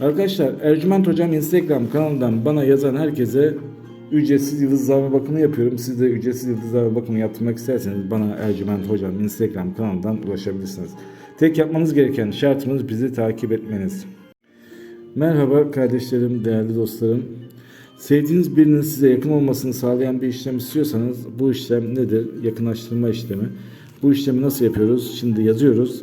Arkadaşlar Ercüment Hocam Instagram kanalından bana yazan herkese ücretsiz yıldızlama bakımı yapıyorum. Siz de ücretsiz yıldızlama bakımı yaptırmak isterseniz bana Ercüment Hocam Instagram kanalından ulaşabilirsiniz. Tek yapmanız gereken şartımız bizi takip etmeniz. Merhaba kardeşlerim, değerli dostlarım. Sevdiğiniz birinin size yakın olmasını sağlayan bir işlem istiyorsanız bu işlem nedir? Yakınlaştırma işlemi. Bu işlemi nasıl yapıyoruz? Şimdi yazıyoruz.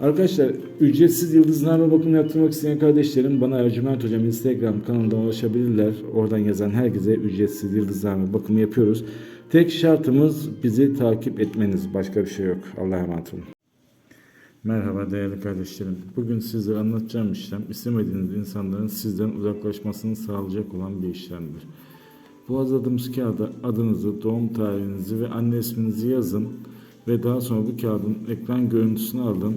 Arkadaşlar ücretsiz yıldızlarla bakım yaptırmak isteyen kardeşlerim bana Ercüment Hocam Instagram kanalından ulaşabilirler. Oradan yazan herkese ücretsiz yıldızlarla bakımı yapıyoruz. Tek şartımız bizi takip etmeniz. Başka bir şey yok. Allah'a emanet olun. Merhaba değerli kardeşlerim. Bugün size anlatacağım işlem istemediğiniz insanların sizden uzaklaşmasını sağlayacak olan bir işlemdir. Bu hazırladığımız kağıda adınızı, doğum tarihinizi ve anne isminizi yazın ve daha sonra bu kağıdın ekran görüntüsünü alın,